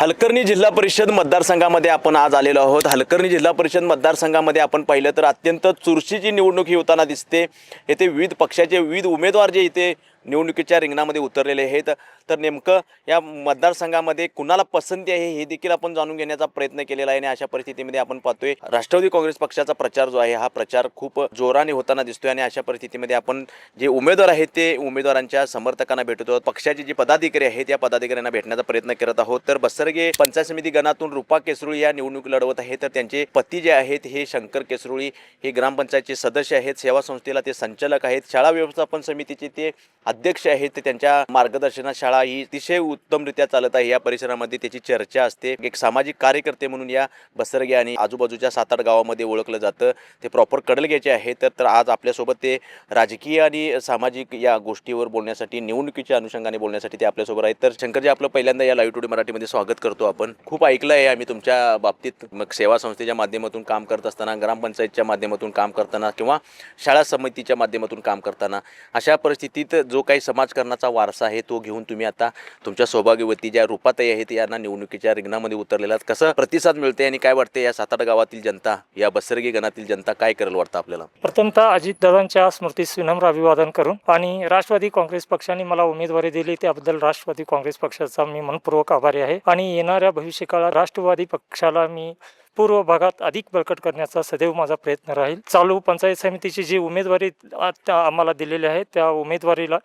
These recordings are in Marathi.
हलकर्णी जिल्हा परिषद मतदारसंघामध्ये आपण आज आलेलो आहोत. हलकर्णी जिल्हा परिषद मतदारसंघामध्ये आपण पाहिलं तर अत्यंत चुरशीची निवडणूक ही होताना दिसते. येथे विविध पक्षाचे विविध उमेदवार जे इथे निवडणुकीच्या रिंगणामध्ये उतरलेले आहेत. तर नेमकं या मतदारसंघामध्ये कुणाला पसंती आहे हे देखील आपण जाणून घेण्याचा प्रयत्न केलेला आहे आणि अशा परिस्थितीमध्ये आपण पाहतोय राष्ट्रवादी काँग्रेस पक्षाचा प्रचार जो आहे हा प्रचार खूप जोराने होताना दिसतोय आणि अशा परिस्थितीमध्ये आपण जे उमेदवार आहेत ते उमेदवारांच्या समर्थकांना भेटतो पक्षाचे जे पदाधिकारी आहेत या पदाधिकाऱ्यांना भेटण्याचा प्रयत्न करत आहोत. तर बसरगे पंचायत समिती गणातून रुपा केसरुळी या निवडणूक लढवत आहेत. तर त्यांचे पती जे आहेत हे शंकर केसरुळी हे ग्रामपंचायतचे सदस्य आहेत. सेवा संस्थेला ते संचालक आहेत. शाळा व्यवस्थापन समितीचे ते अध्यक्ष आहेत ते त्यांच्या मार्गदर्शनात शाळा ही अतिशय उत्तमरित्या चालत आहे. या परिसरामध्ये त्याची चर्चा असते. एक सामाजिक कार्यकर्ते म्हणून या बसरगे आणि आजूबाजूच्या सात आठ गावामध्ये ओळखलं जातं. ते प्रॉपर कडलग्याचे आहे तर तर आज आपल्यासोबत ते राजकीय आणि सामाजिक या गोष्टीवर बोलण्यासाठी निवडणुकीच्या अनुषंगाने बोलण्यासाठी ते आपल्यासोबत आहेत. तर शंकरजी आपलं पहिल्यांदा या लाईव्ह टुडे मराठीमध्ये स्वागत करतो आपण. खूप ऐकलं आहे आम्ही तुमच्या बाबतीत. मग सेवा संस्थेच्या माध्यमातून काम करत असताना ग्रामपंचायतच्या माध्यमातून काम करताना किंवा शाळा समितीच्या माध्यमातून काम करताना अशा परिस्थितीत जो काही समाजकारणाचा वारसा आहे तो घेऊन तुम्ही आता तुमच्या सौभाग्यवती ज्या रूपाताई आहेत यांना निवडणुकीच्या रिंगणामध्ये उतरलेला कसं प्रतिसाद मिळते आणि काय वाटते या सातारा गावातील जनता या बसरगी गणातील जनता काय करेल वाटतं आपल्याला? प्रथमतः अजितदादांच्या स्मृतीस विनम्र अभिवादन करून आणि राष्ट्रवादी काँग्रेस पक्षाने मला उमेदवारी दिली त्याबद्दल राष्ट्रवादी काँग्रेस पक्षाचा मी मनपूर्वक आभारी आहे. आणि येणाऱ्या भविष्यकाळात राष्ट्रवादी पक्षाला मी पूर्व भागात अधिक बळकट करण्याचा सदैव माझा प्रयत्न राहील. चालू पंचायत समितीची जी उमेदवारी आता आम्हाला दिलेली आहे त्या उमेदवारीला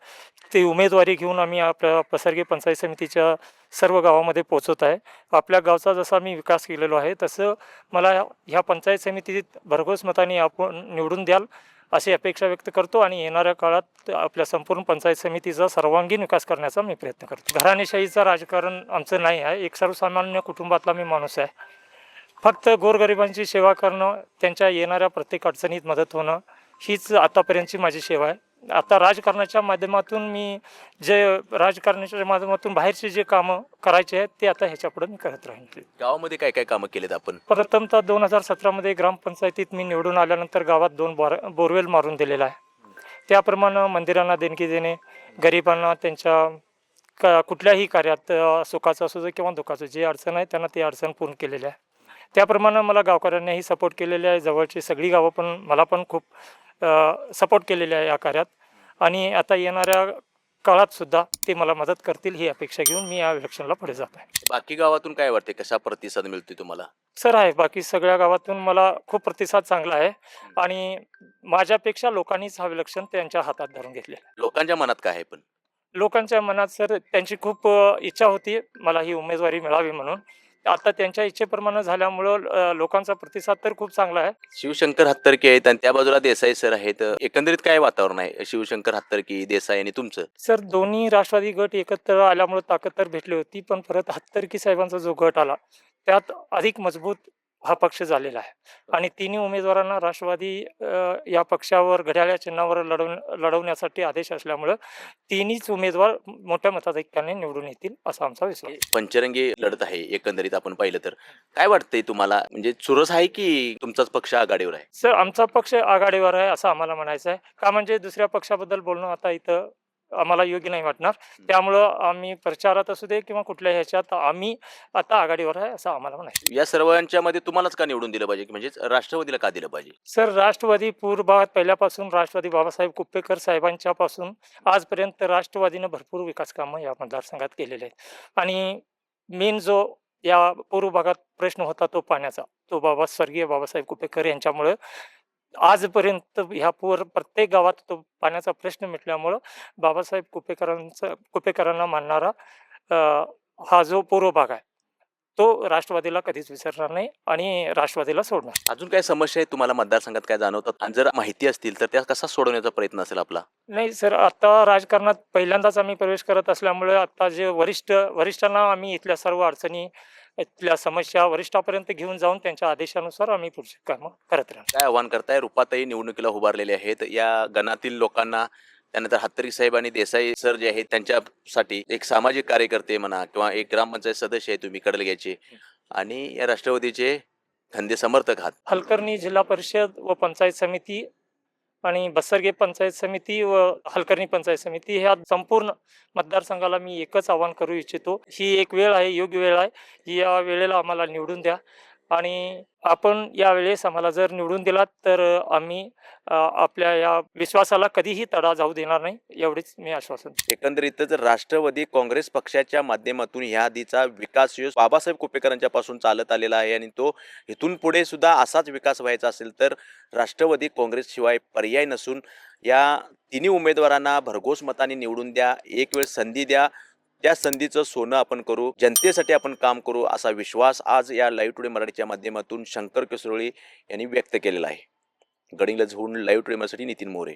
ती उमेदवारी घेऊन आम्ही आपल्या पसरगे पंचायत समितीच्या सर्व गावामध्ये पोचत आहे. आपल्या गावचा जसा मी विकास केलेलो आहे तसं मला ह्या पंचायत समितीत भरघोस मताने आपण निवडून द्याल अशी अपेक्षा व्यक्त करतो आणि येणाऱ्या काळात आपल्या संपूर्ण पंचायत समितीचा सर्वांगीण विकास करण्याचा मी प्रयत्न करतो. घराणेशाहीचं राजकारण आमचं नाही आहे एक सर्वसामान्य कुटुंबातला मी माणूस आहे. फक्त गोरगरिबांची सेवा करणं त्यांच्या येणाऱ्या प्रत्येक अडचणीत मदत होणं हीच आतापर्यंतची माझी सेवा आहे. आता राजकारणाच्या माध्यमातून मी जे राजकारणाच्या माध्यमातून बाहेरचे जे कामं करायचे आहेत ते आता ह्याच्यापुढे मी करत राहीन. गावामध्ये काय काय कामं केलेत आपण? प्रथमतः दोन हजार सतरामध्ये ग्रामपंचायतीत मी निवडून आल्यानंतर गावात दोन बोर बोरवेल मारून दिलेला आहे. त्याप्रमाणे मंदिरांना देणगी देणे गरिबांना त्यांच्या क कुठल्याही कार्यात सुखाचं असू दे किंवा दुःखाचं जे अडचण आहे त्यांना ती अडचण पूर्ण केलेली आहे. त्याप्रमाणे मला गावकऱ्यांनाही सपोर्ट केलेले आहे. जवळची सगळी गावं पण मला पण खूप सपोर्ट केलेले आहे या कार्यात. आणि आता येणाऱ्या काळात सुद्धा ते मला मदत करतील ही अपेक्षा घेऊन मी या इलेक्शनला पुढे जात आहे. बाकी गावातून काय वाटते कसा प्रतिसाद मिळतोय तुम्हाला? सर आहे बाकी सगळ्या गावातून मला खूप प्रतिसाद चांगला आहे. आणि माझ्यापेक्षा लोकांनीच हा विलक्षण त्यांच्या हातात धरून घेतले लोकांच्या मनात काय आहे पण? लोकांच्या मनात सर त्यांची खूप इच्छा होती. मला ही उमेदवारी मिळावी म्हणून. आता त्यांच्या इच्छेप्रमाणे झाल्यामुळं लोकांचा प्रतिसाद तर खूप चांगला आहे. शिवशंकर हत्तरकी आहेत आणि त्या बाजूला देसाई सर आहेत. एकंदरीत काय वातावरण आहे? शिवशंकर हत्तरकी देसाई आणि तुमचं? सर दोन्ही राष्ट्रवादी गट एकत्र आल्यामुळे ताकद तर भेटली होती पण परत हत्तरकी साहेबांचा जो गट आला त्यात अधिक मजबूत हा पक्ष झालेला आहे. आणि तिन्ही उमेदवारांना राष्ट्रवादी या पक्षावर घड्याळ्या चिन्हावर लढवून लढवण्यासाठी आदेश असल्यामुळं तिन्हीच उमेदवार मोठ्या मताधिक्याने निवडून येतील असा आमचा विश्वास आहे. पंचरंगी लढत आहे एकंदरीत आपण पाहिलं तर. काय वाटतंय तुम्हाला? म्हणजे चुरस आहे की तुमचाच पक्ष आघाडीवर आहे? सर आमचा पक्ष आघाडीवर आहे असं आम्हाला म्हणायचं आहे. का म्हणजे दुसऱ्या पक्षाबद्दल बोलणं आता इथं आम्हाला योग्य नाही वाटणार. त्यामुळं आम्ही प्रचारात असू दे किंवा कुठल्याही ह्याच्यात आम्ही आता आघाडीवर आहे असं आम्हाला म्हणायचं. या सर्वांच्या मध्ये तुम्हालाच का निवडून दिलं पाहिजे? म्हणजे राष्ट्रवादीला का दिलं पाहिजे? सर राष्ट्रवादी पूर्व भागात पहिल्यापासून राष्ट्रवादी बाबासाहेब कुप्पेकर साहेबांच्या पासून आजपर्यंत राष्ट्रवादीनं भरपूर विकास कामं या मतदारसंघात केलेले आहेत. आणि मेन जो या पूर्व भागात प्रश्न होता तो पाण्याचा. तो बाबा स्वर्गीय बाबासाहेब कुपेकर यांच्यामुळं आजपर्यंत ह्या पूर प्रत्येक गावात तो पाण्याचा प्रश्न मिटल्यामुळं बाबासाहेब कुपेकरांचा कुपेकरांना मानणारा हा जो पूर्व भाग आहे तो राष्ट्रवादीला कधीच विसरणार नाही आणि राष्ट्रवादीला सोडणार अजून काय समस्या आहेत तुम्हाला मतदारसंघात काय जाणवतात आणि जर माहिती असतील तर त्या कसा सोडवण्याचा प्रयत्न असेल आपला? नाही सर आता राजकारणात पहिल्यांदाच आम्ही प्रवेश करत असल्यामुळे आता जे वरिष्ठ वरिष्ठांना आम्ही इथल्या सर्व अडचणी इथल्या समस्या वरिष्ठापर्यंत घेऊन जाऊन त्यांच्या आदेशानुसार आम्ही पुढची कामं करत राहणार. काय आव्हान करताय? रुपाताई निवडणुकीला उभारलेले आहेत. या गणातील लोकांना त्यानंतर हत्तरी साहेब आणि देसाई सर जे आहेत त्यांच्यासाठी एक सामाजिक कार्यकर्ते म्हणा किंवा एक ग्रामपंचायत सदस्य आहे तुम्ही कडलग्याचे आणि या राष्ट्रवादीचे खंदे समर्थक आहात. हलकर्णी जिल्हा परिषद व पंचायत समिती आणि बसरगे पंचायत समिती व हलकर्णी पंचायत समिती ह्या संपूर्ण मतदारसंघाला मी एकच आवाहन करू इच्छितो. ही एक वेळ आहे योग्य वेळ आहे. या वेळेला आम्हाला निवडून द्या. आणि आपण यावेळेस आम्हाला जर निवडून दिलात तर आम्ही आपल्या या विश्वासाला कधीही तडा जाऊ देणार नाही एवढीच मी आश्वासन एकंदरीतच राष्ट्रवादी काँग्रेस पक्षाच्या माध्यमातून ह्या आधीचा विकास योज बाबासाहेब कुपेकरांच्या पासून चालत आलेला आहे आणि तो इथून पुढे सुद्धा असाच विकास व्हायचा असेल तर राष्ट्रवादी काँग्रेस शिवाय पर्याय नसून या तिन्ही उमेदवारांना भरघोस मताने निवडून द्या एक वेळ संधी द्या त्या संधीचं सोनं आपण करू जनतेसाठी आपण काम करू असा विश्वास आज या लाईव्ह टुडे मराठीच्या माध्यमातून शंकर केसरोळी यांनी व्यक्त केलेला आहे. गडिंगला होऊन लाईव्ह टुडे मराठी नितीन मोरे.